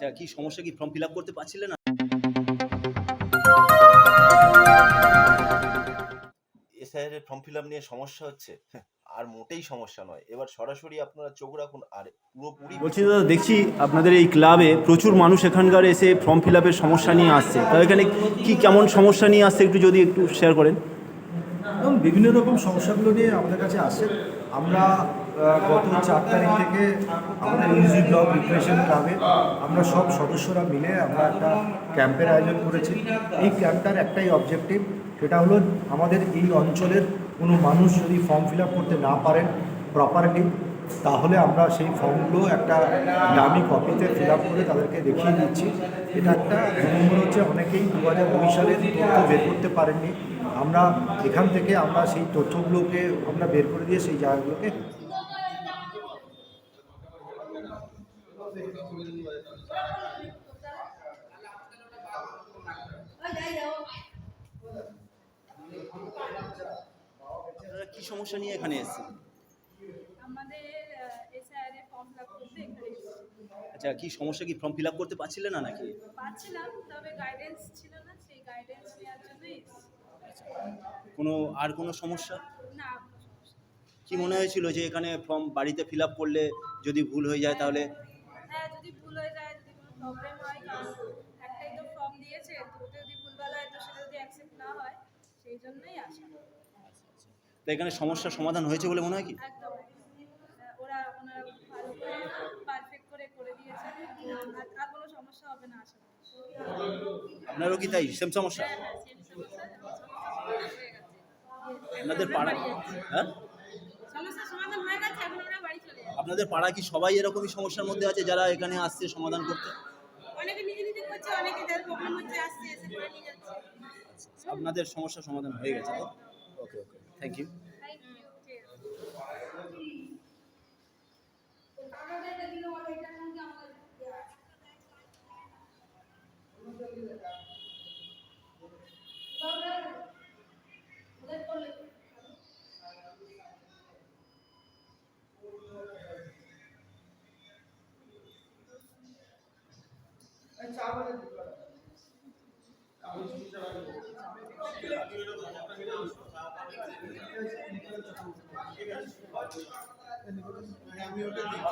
আচ্ছা কি সমস্যা কি ফর্ম ফিল আপ করতে পারছিলেন না? এসআইআর ফর্ম ফিল আপ নিয়ে সমস্যা হচ্ছে? হ্যাঁ, আর মোটেই সমস্যা নয়। এবার সরাসরি আপনারা চোখ রাখুন আর পুরোপুরি বলছি দাদা দেখছি আপনাদের এই ক্লাবে প্রচুর মানুষ এখানকার এসে ফর্ম ফিল আপের সমস্যা নিয়ে আসছে। তা এখানে কি কেমন সমস্যা নিয়ে আসছে একটু যদি একটু শেয়ার করেন। বিভিন্ন রকম সমস্যাগুলো নিয়ে আমাদের কাছে আসে। আমরা গত চার তারিখ থেকে আমাদের ইউজি ব্লক রিক্রিয়েশন ক্লাবে আমরা সব সদস্যরা মিলে আমরা একটা ক্যাম্পের আয়োজন করেছি। এই ক্যাম্পটার একটাই অবজেক্টিভ সেটা হলো আমাদের এই অঞ্চলের কোনো মানুষ যদি ফর্ম ফিল করতে না পারেন প্রপারলি তাহলে আমরা সেই ফর্মগুলো একটা দামি কপিতে ফিল আপ করে তাদেরকে দেখিয়ে দিচ্ছি। এটা একটা নম্বর হচ্ছে অনেকেই দু হাজার দুই সালের তথ্য বের করতে পারেননি। আমরা এখান থেকে আমরা সেই তথ্যগুলোকে আমরা বের করে দিয়ে সেই জায়গাগুলোকে কি সমস্যা নিয়ে এখানে এসেছেন? আমাদের এসআইআর এ ফর্ম ফিল আপ করতে এখানে এসেছি। আচ্ছা কি সমস্যা কি ফর্ম ফিল আপ করতে পারছিলেন না নাকি? পাচ্ছিলাম তবে গাইডেন্স ছিল না সেই গাইডেন্স নেওয়ার জন্যই কোনো আর কোনো সমস্যা? না। কি মনে হয়েছিল যে এখানে ফর্ম বাড়িতে ফিল আপ করলে যদি ভুল হয়ে যায় তাহলে? হ্যাঁ যদি ভুল হয়ে যায় যদি কোনো প্রবলেম হয় কারণ একটাই তো ফর্ম দিয়েছে তো যদি ভুলভাল হয় তো সেটা যদি অ্যাকসেপ্ট না হয় সেই জন্যই আসা। তো এখানে সমস্যার সমাধান হয়েছে বলে মনে হয় কি? একদম আহ, ওরা ওনারা ভালো করে পারফেক্ট করে করে দিয়েছে আর আর কোনো সমস্যা হবে না আশা আপনারও কি তাই? সেম সমস্যা? হ্যাঁ হ্যাঁ সেম সমস্যা। সমস্যা আপনাদের পাড়া হ্যাঁ? আপনাদের পাড়া কি সবাই এরকমই সমস্যার মধ্যে আছে যারা এখানে আসছে সমাধান করতে? আপনাদের সমস্যার সমাধান হয়ে গেছে ওকে ওকে থ্যাংক ইউ আমি ওটা দেখি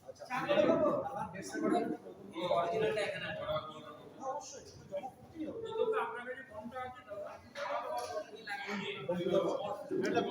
আচ্ছা।, আচ্ছা।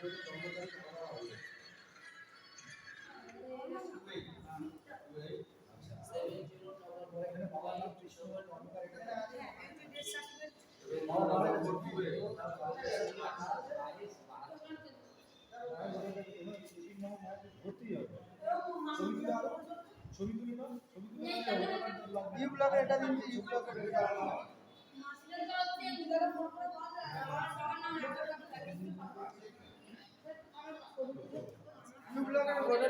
করে কর্মকাণ্ড করা হবে ছবি তুলে না ছবি তুলে ইউ ব্লগে এটা দিন ইউ ব্লগে এটা মাসিলের কাছে ইউ ব্লগে ফোন করে বল আমার নাম